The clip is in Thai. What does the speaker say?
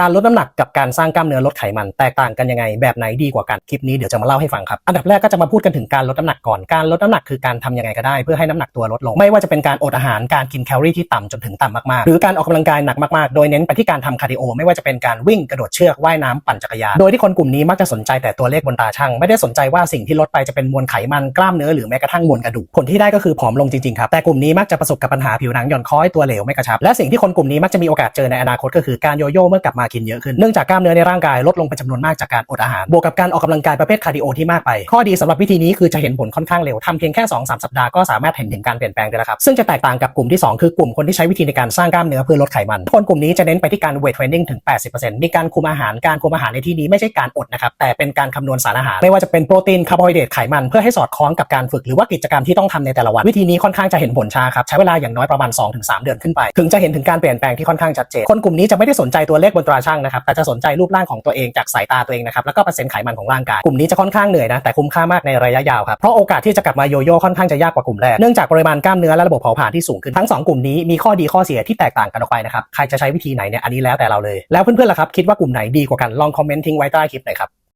การลดน้ำหนักกับการสร้างกล้ามเนื้อลดไขมันแตกต่างกันยังไงแบบไหนดีกว่ากันคลิปนี้เดี๋ยวจะมาเล่าให้ฟังครับอันดับแรกก็จะมาพูดกันถึงการลดน้ำหนักก่อนการลดน้ำหนักคือการทำยังไงก็ได้เพื่อให้น้ำหนักตัวลดลงไม่ว่าจะเป็นการอดอาหารการกินแคลอรี่ที่ต่ำจนถึงต่ำมากๆ หรือการออกกำลังกายหนักมากๆ โดยเน้นไปที่การทำคาร์ดิโอไม่ว่าจะเป็นการวิ่งกระโดดเชือกว่ายน้ำปั่นจักรยานโดยที่คนกลุ่มนี้มักจะสนใจแต่ตัวเลขบนตาช่างไม่ได้สนใจว่าสิ่งที่ลดไปจะเป็นมวลไขมันกล้ามเนื้อหรือแม้กระทั่งมวลกระดูกผลที่ได้ก็คือผอมลงจริงๆครับแต่กลุ่มนี้มักจะประสบกับปัญหาผิวหนังหย่อนคล้อยตัวเหลวไม่กระชับและสิ่งที่คนกลุ่มนี้มักจะมีโอกาสเจอในอนาคตก็คือการโยโย่เมื่อกลับมากินเยอะขึ้น เนื่องจากกล้ามเนื้อในร่างกายลดลงเป็นจำนวนมากจากการอดอาหาร บวกกับการออกกำลังกายประเภทคาร์ดิโอที่มากไป ข้อดีสำหรับวิธีนี้คือจะเห็นผลค่อนข้างเร็วทำเพียงแค่2-3สัปดาห์ก็สามารถเห็นถึงการเปลี่ยนแปลงได้แล้วครับ ซึ่งจะแตกต่างกับกลุ่มที่ 2 คือกลุ่มคนที่ใช้วิธีในการสร้างกล้ามเนื้อเพื่อลดไขมัน คนกลุ่มนี้จะเน้นไปที่การเวทเทรนนิ่งถึง 80%มีการคุมอาหารการคุมอาหารในที่นี้ไม่ใช่การอดนะครับแต่เป็นการคำนวณสารอาหารไม่ว่าจะเป็นโปรตีนคาร์โบไฮเดรตไขมันเพื่อให้สอดคล้องกับการฝึกหรือว่ากิจกรรมที่ต้องทำในแต่ละวันวิธีนี้ค่อนข้างจะเห็นผลช้าครับใช้เวลาอย่างน้อยประมาณ 2-3 เดือนขึ้นไป ถึงจะเห็นถึงการเปลี่ยนแปลงที่ค่อนข้างชัดเจนคนกลุ่มนี้จะไม่ได้สนใจตัวเลขบนตราช่างนะครับแต่จะสนใจรูปร่างของตัวเองจากสายตาตัวเองนะครับแล้วก็เปอร์เซ็นต์ไขมันของร่างกายกลุ่มนี้จะค่อนข้างเหนื่อยนะแต่คุ้มค่ามากในระยะยาวครับเพราะโอกาสที่จะกลับมาโยโย่ค่อนข้างจะยากกว่ากลุ่มแรกเนื่องจากปริมาณกล้ามเนื้อและระบบเผาผลาญที่สูงขึ้นทั้ง 2 กลุ่มนี้มีข้อดีข้อเสียที่แตกต่างกันออกไปนะครับใครจะใช้วิธีไหนเนี่ยอันนี้แล้วแต่เราเลยแล้วเพื่อนๆล่ะครับคิดว่ากลุ่มไหนดีกว่ากันลองคอมเมนต์ทิ้งไว้ใต้คลิปหน่อยครับ